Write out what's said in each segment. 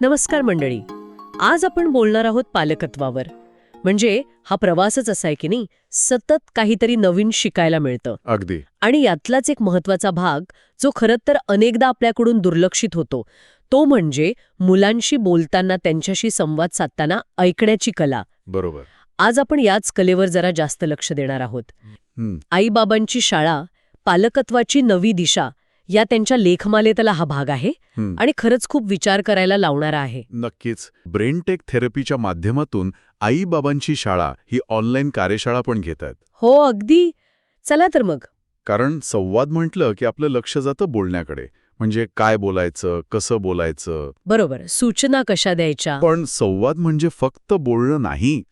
नमस्कार मंडळी. आज आपण बोलणार आहोत पालकत्वावर. म्हणजे हा प्रवासच असा आहे की नाही सतत काहीतरी नवीन शिकायला मिळतं. अगदी. आणि यातलाच एक महत्त्वाचा भाग जो खरं तर अनेकदा आपल्याकडून दुर्लक्षित होतो तो म्हणजे मुलांशी बोलताना त्यांच्याशी संवाद साधताना ऐकण्याची कला. बरोबर. आज आपण याच कलेवर जरा जास्त लक्ष देणार आहोत. आईबाबांची शाळा पालकत्वाची नवी दिशा या त्यांच्या लेखमालेतला हा भाग आहे. आणि खरंच खूप विचार करायला लावणारा आहे. नक्कीच. ब्रेन टेक थेरपीच्या माध्यमातून आईबाबांची शाळा ही ऑनलाईन कार्यशाळा पण घेत आहेत. हो अगदी. चला तर मग. कारण संवाद म्हटलं की आपलं लक्ष जातं बोलण्याकडे. म्हणजे काय बोलायचं कसं बोलायचं? बरोबर. सूचना कशा द्यायच्या? पण संवाद म्हणजे फक्त बोलणं नाही.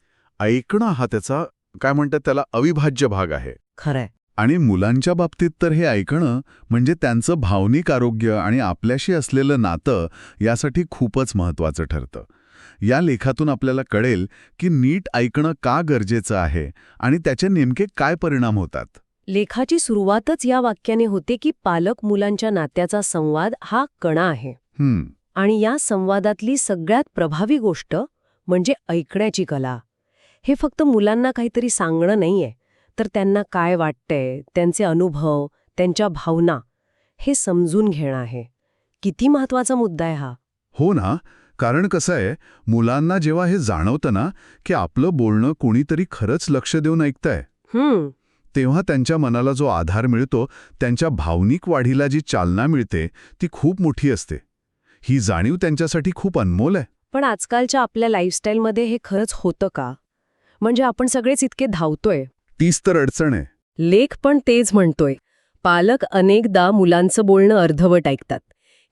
ऐकणं हा त्याचा काय म्हणतात त्याला अविभाज्य भाग आहे. खरंय. आणि मुलांच्या बाबतीत तर हे ऐकणं म्हणजे त्यांचं भावनिक आरोग्य आणि आपल्याशी असलेलं नातं यासाठी खूपच महत्वाचं ठरतं. या लेखातून आपल्याला कळेल की नीट ऐकणं का गरजेचं आहे आणि त्याचे नेमके काय परिणाम होतात. लेखाची सुरुवातच या वाक्याने होते की पालक मुलांच्या नात्याचा संवाद हा कणा आहे. हं, आणि या संवादातली सगळ्यात प्रभावी गोष्ट म्हणजे ऐकण्याची कला. हे फक्त मुलांना काहीतरी सांगणं नाहीये. तर त्यांना काय वाटतंय त्यांचे अनुभव त्यांच्या भावना हे समजून घेणं आहे. किती महत्त्वाचा मुद्दा आहे हा. हो ना. कारण कसं आहे मुलांना जेव्हा हे जाणवतं ना की आपलं बोलणं कोणीतरी खरंच लक्ष देऊन ऐकतंय. तेव्हा त्यांच्या मनाला जो आधार मिळतो त्यांच्या भावनिक वाढीला जी चालना मिळते ती खूप मोठी असते. ही जाणीव त्यांच्यासाठी खूप अनमोल आहे. पण आजकालच्या आपल्या लाईफस्टाईलमध्ये हे खरंच होतं का? म्हणजे आपण सगळेच इतके धावतोय. तीच तर अडचण आहे. लेख पण तेच म्हणतोय. पालक अनेकदा मुलांचं बोलणं अर्धवट ऐकतात.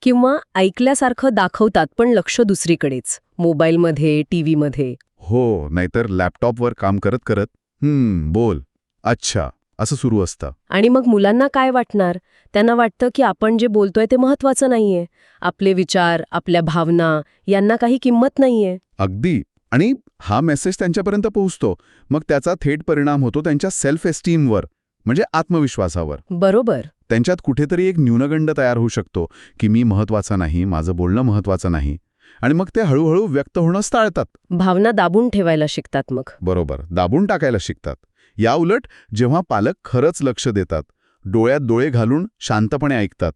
किंवा ऐकल्यासारखं दाखवतात पण लक्ष दुसरीकडेच. मोबाईलमध्ये टीव्हीमध्ये. हो नाहीतर लॅपटॉपवर काम करत करत हम्म बोल. अच्छा असं सुरू असतं. आणि मग मुलांना काय वाटणार? त्यांना वाटतं की आपण जे बोलतोय ते महत्वाचं नाहीये. आपले विचार आपल्या भावना यांना काही किंमत नाहीये. अगदी. आणि हा मेसेज त्यांच्यापर्यंत पोहोचतो. मग त्याचा थेट परिणाम होतो त्यांच्या सेल्फ एस्टीमवर म्हणजे आत्मविश्वासावर. बरोबर. त्यांच्यात कुठेतरी एक न्यूनगंड तयार होऊ शकतो की मी महत्त्वाचा नाही माझं बोलणं महत्वाचं नाही आणि मग ते हळूहळू व्यक्त होणं टाळतात भावना दाबून ठेवायला शिकतात मग. बरोबर दाबून टाकायला शिकतात. या उलट जेव्हा पालक खरंच लक्ष देतात डोळ्यात डोळे घालून शांतपणे ऐकतात.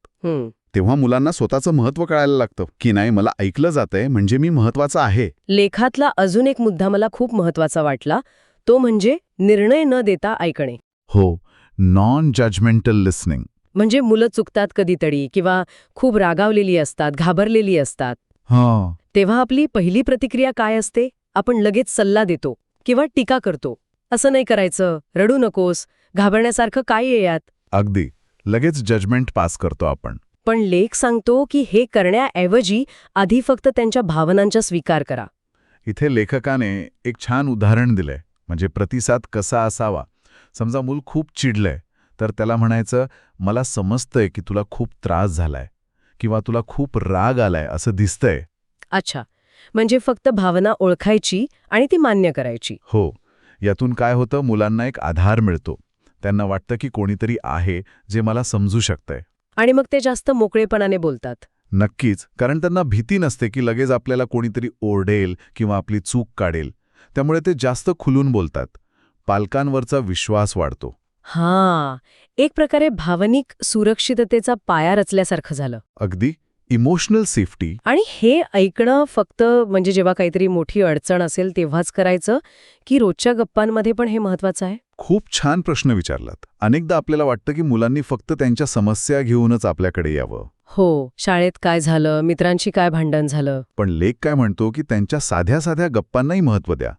तेव्हा मुलांना स्वतःचं महत्त्व कळायला लागतं. की नाही मला ऐकलं जातंय म्हणजे मी महत्त्वाचा आहे. लेखातला अजून एक मुद्दा मला खूप महत्त्वाचा वाटला. तो म्हणजे निर्णय न देता ऐकणे. हो नॉन जजमेंटल लिस्निंग म्हणजे मुलं चुकतात कधीतरी किंवा खूप रागावलेली असतात घाबरलेली असतात. हां. तेव्हा आपली पहिली प्रतिक्रिया काय असते? आपण लगेच सल्ला देतो किंवा टीका करतो. असं नाही करायचं रडू नकोस घाबरण्यासारखं काय आहे यात? अगदी. लगेच जजमेंट पास करतो आपण. पण लेख सांगतो की हे करण्याऐवजी आधी फक्त त्यांच्या भावनांचा स्वीकार करा. इथे लेखकाने एक छान उदाहरण दिलंय म्हणजे प्रतिसाद कसा असावा. समजा मूल खूप चिडलंय तर त्याला म्हणायचं मला समजतंय की तुला खूप त्रास झालाय किंवा तुला खूप राग आलाय असं दिसतंय. अच्छा. म्हणजे फक्त भावना ओळखायची आणि ती मान्य करायची. हो. यातून काय होतं मुलांना एक आधार मिळतो. त्यांना वाटतं की कोणीतरी आहे जे मला समजू शकतंय. आणि मग ते जास्त मोकळेपणाने बोलतात. नक्कीच कारण त्यांना भीती नसते की लगेच आपल्याला कोणीतरी ओरडेल किंवा आपली चूक काढेल. त्यामुळे ते जास्त खुलून बोलतात. पालकांवरचा विश्वास वाढतो. हां एक प्रकारे भावनिक सुरक्षिततेचा पाया रचल्यासारखं झालं. अगदी. Emotional safety. आणि हे ऐकणं फक्त म्हणजे जेव्हा काहीतरी मोठी अडचण असेल तेव्हाच करायचं की रोजच्या गप्पांमध्ये पण हे महत्वाचं आहे? खूप छान प्रश्न विचारलात. अनेकदा आपल्याला वाटतं की मुलांनी फक्त त्यांच्या समस्या घेऊनच आपल्याकडे यावं. हो शाळेत काय झालं मित्रांशी काय भांडण झालं? पण लेख काय म्हणतो की त्यांच्या साध्या साध्या गप्पांनाही महत्त्व द्या.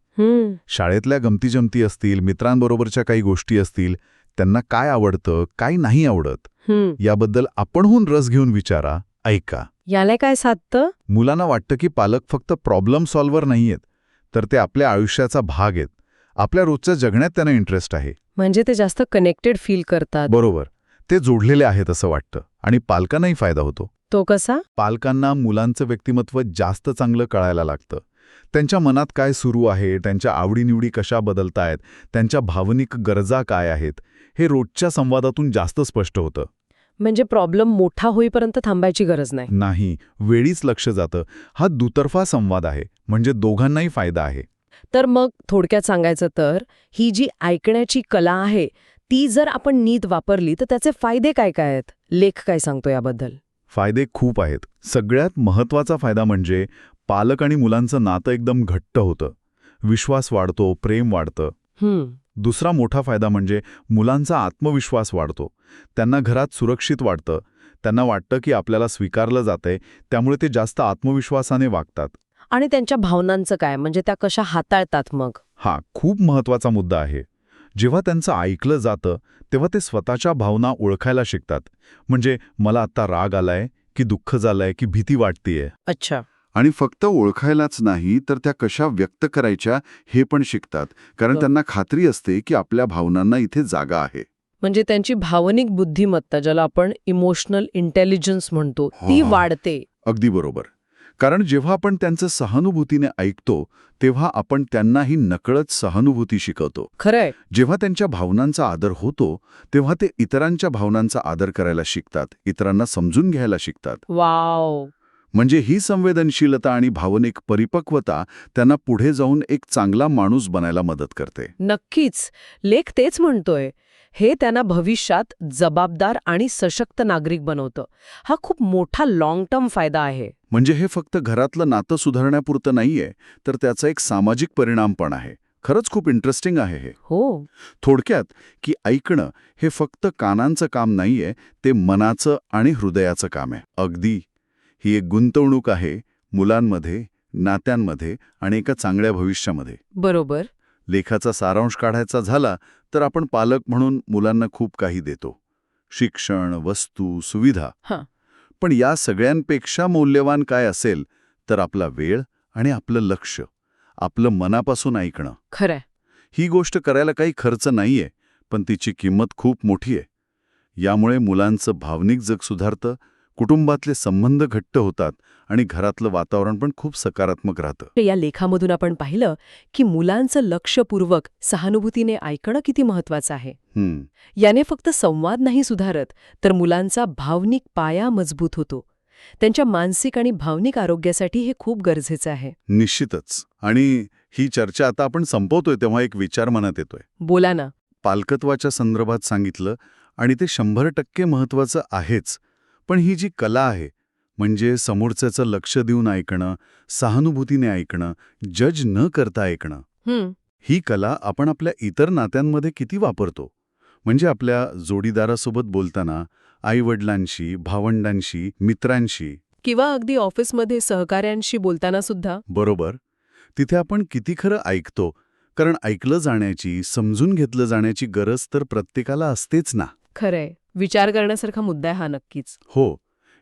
शाळेतल्या गमतीजमती असतील मित्रांबरोबरच्या काही गोष्टी असतील त्यांना काय आवडतं काय नाही आवडत याबद्दल आपणहून रस घेऊन विचारा ऐका. याला काय साधतं? मुलांना वाटतं की पालक फक्त प्रॉब्लेम सॉल्व्हर नाहीयेत तर ते आपल्या आयुष्याचा भाग आहेत. आपल्या रोजच्या जगण्यात त्यांना इंटरेस्ट आहे. म्हणजे ते जास्त कनेक्टेड फील करतात. बरोबर. ते जोडलेले आहेत असं वाटतं आणि पालकांनाही फायदा होतो. तो कसा? पालकांना मुलांचं व्यक्तिमत्व जास्त चांगलं कळायला लागतं. त्यांच्या मनात काय सुरू आहे त्यांच्या आवडीनिवडी कशा बदलतायत त्यांच्या भावनिक गरजा काय आहेत हे रोजच्या संवादातून जास्त स्पष्ट होतं. म्हणजे प्रॉब्लेम मोठा होईपर्यंत थांबायची गरज नाही. नाही वेळीच लक्ष जातं. हा दुतर्फा संवाद आहे म्हणजे दोघांनाही फायदा आहे. तर मग थोडक्यात सांगायचं तर ही जी ऐकण्याची कला आहे ती जर आपण नीट वापरली तर त्याचे फायदे काय काय आहेत? लेख काय सांगतो याबद्दल? फायदे खूप आहेत. सगळ्यात महत्त्वाचा फायदा म्हणजे पालक आणि मुलांचं नातं एकदम घट्ट होतं. विश्वास वाढतो प्रेम वाढतं. दुसरा मोठा फायदा म्हणजे मुलांचा आत्मविश्वास वाढतो. त्यांना घरात सुरक्षित वाटतं. त्यांना वाटतं की आपल्याला स्वीकारलं जातंय त्यामुळे ते जास्त आत्मविश्वासाने वागतात. आणि त्यांच्या भावनांचं काय? म्हणजे त्या कशा हाताळतात मग? हा खूप महत्त्वाचा मुद्दा आहे. जेव्हा त्यांचं ऐकलं जातं तेव्हा ते स्वतःच्या भावना ओळखायला शिकतात. म्हणजे मला आत्ता राग आलाय की दुःख झालंय की भीती वाटतेय. अच्छा. आणि फक्त ओळखायलाच नाही तर त्या कशा व्यक्त करायच्या हे पण शिकतात. कारण. त्यांना खात्री असते की आपल्या भावनांना इथे जागा आहे. म्हणजे त्यांची भावनिक बुद्धिमत्ता ज्याला आपण इमोशनल इंटेलिजन्स म्हणतो ती हा. वाढते. अगदी बरोबर. कारण जेव्हा आपण त्यांचं सहानुभूतीने ऐकतो तेव्हा आपण त्यांनाही नकळत सहानुभूती शिकवतो. खरंय. जेव्हा त्यांच्या भावनांचा आदर होतो तेव्हा ते इतरांच्या भावनांचा आदर करायला शिकतात इतरांना समजून घ्यायला शिकतात. वाव. म्हणजे ही संवेदनशीलता आणि भावनिक परिपक्वता त्यांना पुढे जाऊन एक चांगला माणूस बनायला मदत करते. नक्कीच. लेख तेच म्हणतोय. हे त्यांना भविष्यात जबाबदार आणि सशक्त नागरिक बनवतं. हा खूप मोठा लॉंग टर्म फायदा आहे. म्हणजे हे फक्त घरातलं नातं सुधारण्यापुरतं नाहीये तर त्याचा एक सामाजिक परिणाम पण आहे. खरंच खूप इंटरेस्टिंग आहे हे. हो. थोडक्यात की ऐकणं हे फक्त कानांचं काम नाहीये ते मनाचं आणि हृदयाचं काम आहे. अगदी. ही एक गुंतवणूक आहे मुलांमध्ये नात्यांमध्ये आणि एका चांगल्या भविष्यामध्ये. बरोबर. लेखाचा सारांश काढायचा झाला तर आपण पालक म्हणून मुलांना खूप काही देतो. शिक्षण वस्तू सुविधा. पण या सगळ्यांपेक्षा मौल्यवान काय असेल तर आपला वेळ आणि आपलं लक्ष आपलं मनापासून ऐकणं. खरंय. ही गोष्ट करायला काही खर्च नाहीये पण तिची किंमत खूप मोठी आहे. यामुळे मुलांचं भावनिक जग सुधारतं कुटुंबातले संबंध घट्ट होतात आणि घरातलं वातावरण पण खूप सकारात्मक राहतं. या लेखामधून आपण पाहिलं की मुलांचं लक्षपूर्वक सहानुभूतीने ऐकणं किती महत्वाचं आहे. याने फक्त संवाद नाही सुधारत तर मुलांचा भावनिक पाया मजबूत होतो. त्यांच्या मानसिक आणि भावनिक आरोग्यासाठी हे खूप गरजेचं आहे. निश्चितच. आणि ही चर्चा आता आपण संपवतोय तेव्हा एक विचार मनात येतोय. बोला ना. पालकत्वाच्या संदर्भात सांगितलं आणि ते शंभर टक्के महत्वाचं आहेच पण ही जी कला आहे म्हणजे समोरच्याचं लक्ष देऊन ऐकणं सहानुभूतीने ऐकणं जज न करता ऐकणं हं, कला आपण आपल्या इतर नात्यांमध्ये किती वापरतो? म्हणजे आपल्या जोडीदारासोबत बोलताना आईवडिलांशी भावंडांशी मित्रांशी. किंवा अगदी ऑफिसमध्ये सहकाऱ्यांशी बोलताना सुद्धा. बरोबर. तिथे आपण किती खरं ऐकतो? कारण ऐकलं जाण्याची समजून घेतलं जाण्याची गरज तर प्रत्येकाला असतेच ना. खरंय. विचार करण्यासारखा मुद्दा आहे हा नक्कीच. हो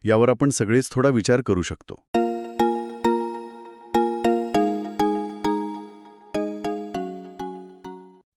यावर आपण सगळेच थोडा विचार करू शकतो.